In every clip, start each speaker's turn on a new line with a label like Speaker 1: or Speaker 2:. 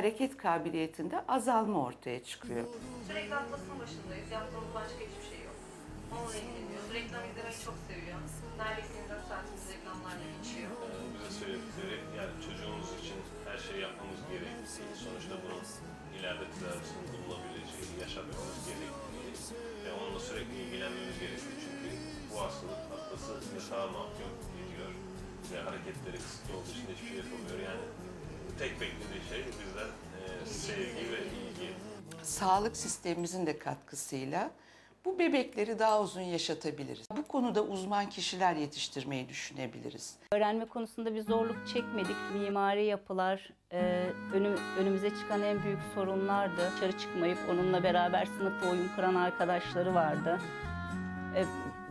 Speaker 1: hareket kabiliyetinde azalma ortaya çıkıyor.
Speaker 2: Sürekli atlasın başındayız. Yaptığımız başka hiçbir şey yok. Onunla ilgileniyoruz. Reklam izlemeyi çok seviyor. Neredeyse 24 saatimiz reklamlarla geçiyor.
Speaker 3: Ee, bize söyledikleri yani çocuğumuz için her şeyi yapmamız gerektiği, sonuçta bunun ileride tedavisinin bulunabileceği, yaşatmamız gerektiği ve onunla sürekli ilgilenmemiz gerekiyor. Çünkü bu hastalık hastası yatağa mahkum ediyor ve hareketleri kısıtlı olduğu için hiçbir şey yapamıyor. Yani tek beklediği şey bizden e, sevgi ve ilgi.
Speaker 1: Sağlık sistemimizin de katkısıyla bu bebekleri daha uzun yaşatabiliriz. Bu konuda uzman kişiler yetiştirmeyi düşünebiliriz.
Speaker 4: Öğrenme konusunda bir zorluk çekmedik. Mimari yapılar e, önüm, önümüze çıkan en büyük sorunlardı. Dışarı çıkmayıp onunla beraber sınıfta oyun kuran arkadaşları vardı. E,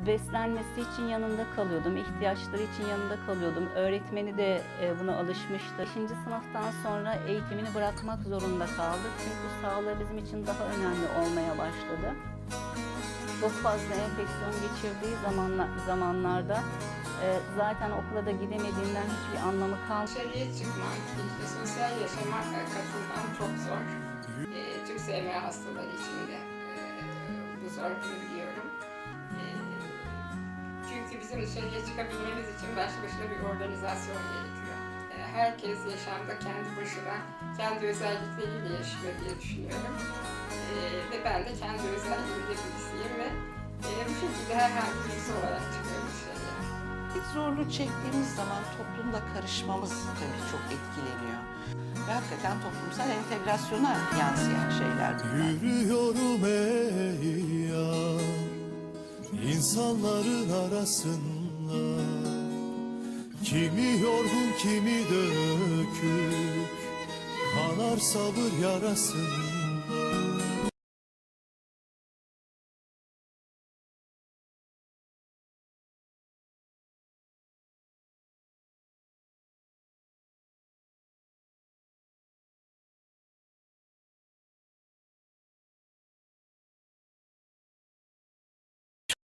Speaker 4: beslenmesi için yanında kalıyordum, ihtiyaçları için yanında kalıyordum. Öğretmeni de e, buna alışmıştı. İkinci sınıftan sonra eğitimini bırakmak zorunda kaldı. Çünkü sağlığı bizim için daha önemli olmaya başladı. Çok fazla enfeksiyon geçirdiği zamanla, zamanlarda e, zaten okula da gidemediğinden hiçbir anlamı kalmadı.
Speaker 5: Dışarıya çıkmak, işte sosyal yaşama katılmam çok zor. E, tüm SMA hastaları için de e, bu zorluğunu biliyorum. Bizim dışarıya çıkabilmemiz için başlı başına bir organizasyon gerekiyor. E, herkes yaşamda kendi başına, kendi özellikleriyle yaşıyor diye düşünüyorum. E, ve ben de kendi özelliğimde birisiyim ve e, bu şekilde herhangi birisi olarak çıkıyorum dışarıya.
Speaker 1: Bir zorluk çektiğimiz zaman toplumda karışmamız tabii çok etkileniyor. Ve hakikaten toplumsal entegrasyona yansıyan şeyler bunlar.
Speaker 6: Yürüyorum ey yar insanların arasında Kimi yorgun kimi dökük kanar sabır yarasında